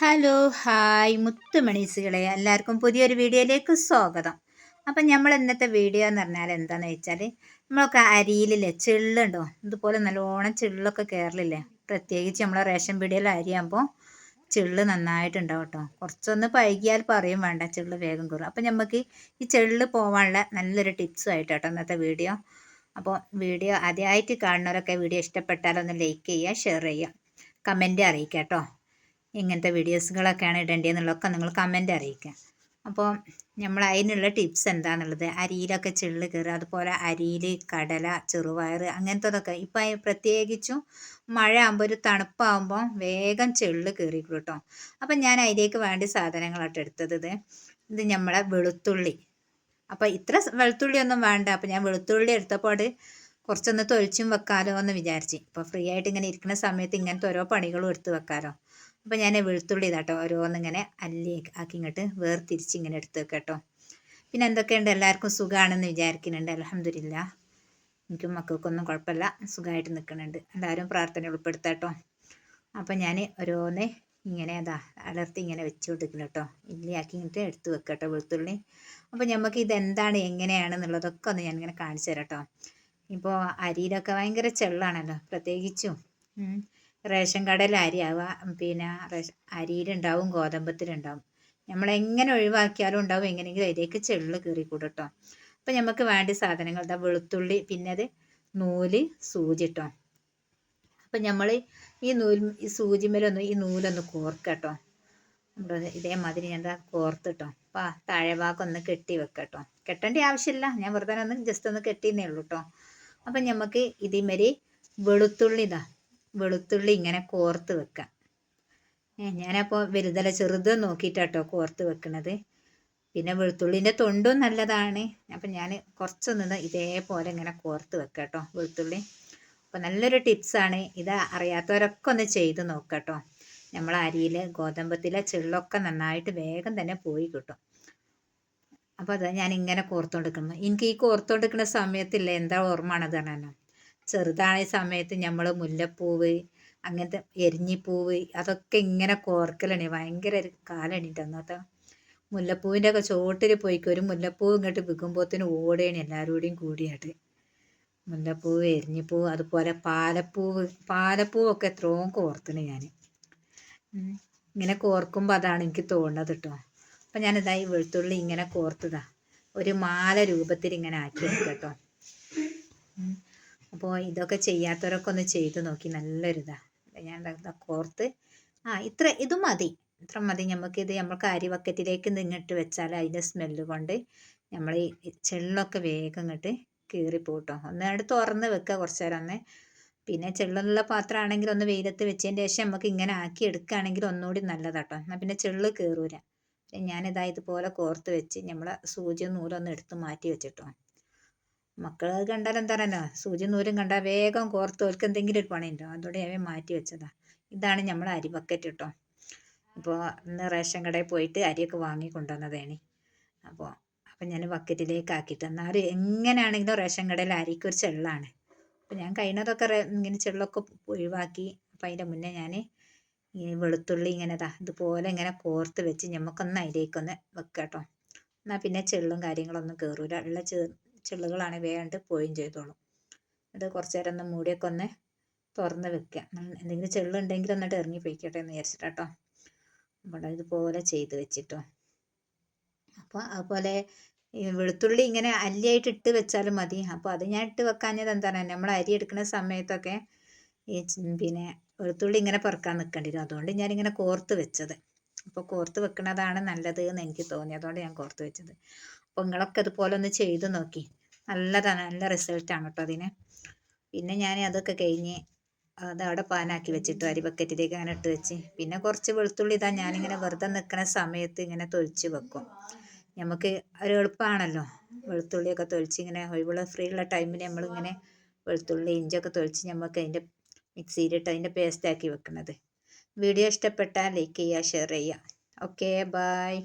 Hello hi മുത്തുമണീസുകളെ. എല്ലാവർക്കും പുതിയൊരു വീഡിയോയിലേക്ക് സ്വാഗതം. അപ്പം നമ്മൾ ഇന്നത്തെ വീഡിയോ എന്ന് പറഞ്ഞാൽ എന്താണെന്ന് വെച്ചാൽ നമ്മളൊക്കെ അരിയിലില്ലേ ചെള്ളുണ്ടോ? ഇതുപോലെ നല്ലോണം ചെള്ളൊക്കെ കയറലില്ലേ പ്രത്യേകിച്ച് നമ്മളെ റേഷൻ പീടിയയിൽ അരിയാകുമ്പോൾ ചെള്ള് നന്നായിട്ടുണ്ടാവും കേട്ടോ. കുറച്ചൊന്ന് പൈകിയാൽ പറയും വേണ്ട ചെള്ള് വേഗം കയറും അപ്പം നമുക്ക് ഈ ചെള്ള് പോകാനുള്ള നല്ലൊരു ടിപ്സും ആയിട്ട് കേട്ടോ ഇന്നത്തെ വീഡിയോ. അപ്പോൾ വീഡിയോ ആദ്യമായിട്ട് കാണുന്നവരൊക്കെ വീഡിയോ ഇഷ്ടപ്പെട്ടാലൊന്ന് ലൈക്ക് ചെയ്യുക ഷെയർ ചെയ്യുക. കമന്റ് അറിയിക്കാം കേട്ടോ. ഇങ്ങനത്തെ വീഡിയോസുകളൊക്കെയാണ് ഇടേണ്ടതെന്നുള്ളതൊക്കെ നിങ്ങൾ കമന്റ് അറിയിക്കുക. അപ്പോൾ നമ്മൾ അതിനുള്ള ടിപ്സ് എന്താണെന്നുള്ളത് അരിയിലൊക്കെ ചെള്ള് കയറുക അതുപോലെ അരിയിൽ കടല ചെറുപയർ അങ്ങനത്തതൊക്കെ. ഇപ്പം പ്രത്യേകിച്ചും മഴ ആകുമ്പോൾ ഒരു തണുപ്പാകുമ്പോൾ വേഗം ചെള്ള് കയറിക്കും കേട്ടോ. അപ്പം ഞാൻ അതിലേക്ക് വേണ്ട സാധനങ്ങളായിട്ട് എടുത്തത്. ഇത് ഇത് നമ്മളെ വെളുത്തുള്ളി. അപ്പോൾ ഇത്ര വെളുത്തുള്ളി ഒന്നും വേണ്ട. അപ്പോൾ ഞാൻ വെളുത്തുള്ളി എടുത്തപ്പോൾ കുറച്ചൊന്ന് തൊഴിച്ചും വെക്കാലോ എന്ന് വിചാരിച്ച്. ഇപ്പോൾ ഫ്രീ ആയിട്ട് ഇങ്ങനെ ഇരിക്കുന്ന സമയത്ത് ഇങ്ങനത്തെ ഓരോ പണികളും എടുത്ത് വെക്കാലോ. അപ്പോൾ ഞാൻ വെളുത്തുള്ളി ഇതാട്ടോ ഓരോന്നിങ്ങനെ അല്ലി ആക്കി ഇങ്ങോട്ട് വേർതിരിച്ച് ഇങ്ങനെ എടുത്ത് കേട്ടോ. പിന്നെ എന്തൊക്കെയുണ്ട്? എല്ലാവർക്കും സുഖമാണെന്ന് വിചാരിക്കുന്നുണ്ട്. അലഹമില്ല എനിക്കും മക്കൾക്കൊന്നും കുഴപ്പമില്ല. സുഖമായിട്ട് നിൽക്കുന്നുണ്ട്. എല്ലാവരും പ്രാർത്ഥന ഉൾപ്പെടുത്താട്ടോ അപ്പോൾ ഞാൻ ഓരോന്ന് ഇങ്ങനെ അതാ അലർത്തി ഇങ്ങനെ വെച്ച് കൊടുക്കണം കേട്ടോ ഇല്ലിയാക്കി ഇങ്ങോട്ട് എടുത്ത് കേട്ടോ വെളുത്തുള്ളി. അപ്പോൾ നമുക്ക് ഇതെന്താണ്? എങ്ങനെയാണെന്നുള്ളതൊക്കെ ഒന്ന് ഞാനിങ്ങനെ കാണിച്ചു തരാം കേട്ടോ. ഇപ്പോൾ അരിയിലൊക്കെ ഭയങ്കര ചെള്ളാണല്ലോ. പ്രത്യേകിച്ചും. റേഷൻ കടയിൽ അരിയാവുക പിന്നെ റേഷൻ അരിയിലുണ്ടാവും ഗോതമ്പത്തിലുണ്ടാവും. നമ്മളെങ്ങനെ ഒഴിവാക്കിയാലും ഉണ്ടാവും എങ്ങനെയെങ്കിലും അതിലേക്ക് ചെള്ളു കീറിക്കൂടും കൂടട്ടോ അപ്പം നമുക്ക് വേണ്ട സാധനങ്ങൾ ഇതാ വെളുത്തുള്ളി പിന്നെ അത് നൂൽ സൂചി കേട്ടോ അപ്പം നമ്മൾ ഈ നൂൽ ഈ സൂചിമേലൊന്ന് ഈ നൂലൊന്ന് കോർക്കട്ടോ. നമ്മൾ ഇതേമാതിരി ഞാൻ കോർത്തിട്ടോ. അപ്പം താഴെ ഭാഗം കെട്ടി വെക്കട്ടോ. കെട്ടേണ്ട ആവശ്യമില്ല ഞാൻ വെറുതെ ഒന്ന് ജസ്റ്റ് ഒന്ന് കെട്ടിയെന്നേ ഉള്ളൂ കേട്ടോ അപ്പം നമുക്ക് ഇതിമേരി വെളുത്തുള്ളി ഇതാ വെളുത്തുള്ളി ഇങ്ങനെ കോർത്ത് വെക്കാം. ഞാനപ്പോൾ വലുതല ചെറുത് നോക്കിയിട്ടാട്ടോ കോർത്ത് വെക്കണത്. പിന്നെ വെളുത്തുള്ളിന്റെ തൊണ്ടും നല്ലതാണ്. അപ്പം ഞാൻ കുറച്ചൊന്ന് ഇതേപോലെ ഇങ്ങനെ കോർത്ത് വെക്കാട്ടോ കേട്ടോ വെളുത്തുള്ളി. അപ്പോൾ നല്ലൊരു ടിപ്സാണ്. ഇത് അറിയാത്തവരൊക്കെ ഒന്ന് ചെയ്ത് നോക്കട്ടോ. നമ്മൾ അരിയിൽ ഗോതമ്പത്തിലെ ചെള്ളൊക്കെ നന്നായിട്ട് വേഗം തന്നെ പോയി കിട്ടും. അപ്പോൾ അത് ഞാൻ ഇങ്ങനെ കോർത്തോണ്ടിരിക്കുന്നു. എനിക്ക് ഈ കോർത്തോണ്ടിരിക്കുന്ന സമയത്തില്ല എന്താ ഓർമ്മ ആണത് ചെറുതായ സമയത്ത് നമ്മൾ മുല്ലപ്പൂവ് അങ്ങനത്തെ എരിഞ്ഞിപ്പൂവ് അതൊക്കെ ഇങ്ങനെ കോർക്കലാണ്. ഭയങ്കര ഒരു കാലാണ് അന്നത്തെ. മുല്ലപ്പൂവിന്റെ ഒക്കെ ചോട്ടിൽ പോയിക്കോ. ഒരു മുല്ലപ്പൂവ് ഇങ്ങോട്ട് വിൽക്കുമ്പോഴത്തേന് ഓടേണ് എല്ലാവരും കൂടിയും കൂടിയായിട്ട് മുല്ലപ്പൂവ് എരിഞ്ഞിപ്പൂവ് അതുപോലെ പാലപ്പൂവ്. പാലപ്പൂവൊക്കെ എത്രയും കോർത്തണ് ഞാൻ ഇങ്ങനെ കോർക്കുമ്പോൾ അതാണ് എനിക്ക് തോന്നുന്നത് കേട്ടോ അപ്പം ഈ വെളുത്തുള്ളി ഇങ്ങനെ കോർത്തതാ. ഒരു മാല രൂപത്തിൽ ഇങ്ങനെ ആക്കി കേട്ടോ അപ്പോൾ ഇതൊക്കെ ചെയ്യാത്തവരൊക്കെ ഒന്ന് ചെയ്ത് നോക്കി. നല്ലൊരിതാണ് ഞാൻ കോർത്ത്. ആ ഇത്ര ഇത് മതി. ഇത്ര മതി. നമുക്ക് ഇത് അരി ബക്കറ്റിലേക്ക് നിങ്ങിട്ട് വെച്ചാൽ അതിന്റെ സ്മെല്ല് കൊണ്ട് നമ്മൾ ഈ ചെള്ളൊക്കെ വേഗം ഇങ്ങോട്ട് കീറിപ്പോട്ടോ. അവിടെ തുറന്ന് വെക്കുക കുറച്ച് നേരം ഒന്ന്. പിന്നെ ചെള്ളുള്ള പാത്രമാണെങ്കിൽ ഒന്ന് വെയിലത്ത് വെച്ചതിന് ശേഷം നമുക്ക് ഇങ്ങനെ ആക്കി എടുക്കുകയാണെങ്കിൽ ഒന്നുകൂടി നല്ലതാട്ടോ. എന്നാൽ പിന്നെ ചെള്ള് കീറൂല. ഞാനിതാ ഇതുപോലെ കോർത്ത് വെച്ച് നമ്മളെ സൂചിയും നൂലൊന്ന് എടുത്ത് മാറ്റി വെച്ചിട്ടോ. മക്കൾ അത് കണ്ടാൽ എന്താ പറയുക സൂചി നൂലും കണ്ടാൽ വേഗം കോർത്ത് ഓർക്ക് എന്തെങ്കിലും ഒരു പണിയുണ്ടോ? അതോടെ അവൻ മാറ്റി വെച്ചതാ. ഇതാണ് നമ്മൾ അരി ബക്കറ്റ് കേട്ടോ ഇപ്പോൾ ഇന്ന് റേഷൻ കടയിൽ പോയിട്ട് അരിയൊക്കെ വാങ്ങി കൊണ്ടുവന്നതാണ് അപ്പോൾ അപ്പം ഞാൻ ബക്കറ്റിലേക്ക് ആക്കിയിട്ട് എന്നാലും എങ്ങനെയാണെങ്കിലും റേഷൻ കടയിൽ അരിക്ക് ഒരു ചെള്ളാണ്? അപ്പോൾ ഞാൻ കഴിഞ്ഞതൊക്കെ ഇങ്ങനെ ചെള്ളൊക്കെ ഒഴിവാക്കി. അപ്പം അതിന്റെ മുന്നേ ഞാൻ ഈ വെളുത്തുള്ളി ഇങ്ങനെ ഇതാ ഇതുപോലെ ഇങ്ങനെ കോർത്ത് വെച്ച് ഞമ്മക്കൊന്ന് അതിലേക്കൊന്ന് വെക്കാം കേട്ടോ എന്നാൽ പിന്നെ ചെള്ളും കാര്യങ്ങളൊന്നും കയറൂല ഉള്ള ചെള്ളുകളാണ് വേണ്ട് പോയും ചെയ്തോളും. അത് കുറച്ച് നേരം ഒന്ന് മൂടിയൊക്കെ ഒന്ന് തുറന്ന് വെക്കുക. എന്തെങ്കിലും ചെള്ളുണ്ടെങ്കിൽ എന്നിട്ട് ഇറങ്ങി പോയിക്കട്ടെ എന്ന് വിചാരിച്ചിട്ടോ നമ്മുടെ ഇതുപോലെ ചെയ്ത് വെച്ചിട്ടോ. അപ്പോൾ അതുപോലെ വെളുത്തുള്ളി ഇങ്ങനെ അല്ലിയായിട്ട് ഇട്ട് വെച്ചാലും മതി. അപ്പോൾ അത് ഞാൻ ഇട്ട് വെക്കാഞ്ഞത് എന്താണ്? നമ്മൾ അരി എടുക്കുന്ന സമയത്തൊക്കെ ഈ പിന്നെ വെളുത്തുള്ളി ഇങ്ങനെ പറക്കാൻ നിൽക്കേണ്ടി വരും അതുകൊണ്ട് ഞാനിങ്ങനെ കോർത്ത് വെച്ചത്. അപ്പോൾ കോർത്ത് വെക്കുന്നതാണ് നല്ലത് എന്ന് എനിക്ക് തോന്നി. അതുകൊണ്ട് ഞാൻ കോർത്ത് വെച്ചത്. അപ്പോൾ നിങ്ങളൊക്കെ അതുപോലെ ഒന്ന് ചെയ്ത് നോക്കി. നല്ലതാണ് നല്ല റിസൾട്ടാണ് കേട്ടോ അതിന്. പിന്നെ ഞാൻ അതൊക്കെ കഴിഞ്ഞ് അത് അവിടെ പാനാക്കി വെച്ചിട്ട് അരി ബക്കറ്റിലേക്ക് അങ്ങനെ ഇട്ട് വെച്ച്. പിന്നെ കുറച്ച് വെളുത്തുള്ളി ഇതാ ഞാനിങ്ങനെ വെറുതെ നിൽക്കുന്ന സമയത്ത് ഇങ്ങനെ തൊലിച്ച് വെക്കും. നമുക്ക് ഒരു എളുപ്പമാണല്ലോ വെളുത്തുള്ളിയൊക്കെ തൊലിച്ച് ഇങ്ങനെ ഒഴിവുള്ള ഫ്രീ ഉള്ള ടൈമിൽ നമ്മളിങ്ങനെ വെളുത്തുള്ളി ഇഞ്ചിയൊക്കെ തൊലിച്ച് നമുക്ക് അതിന്റെ മിക്സിയിലിട്ട് അതിന്റെ പേസ്റ്റാക്കി വെക്കുന്നത് വീഡിയോ ഇഷ്ടപ്പെട്ടാൽ ലൈക്ക് ചെയ്യുക ഷെയർ ചെയ്യുക. Okay bye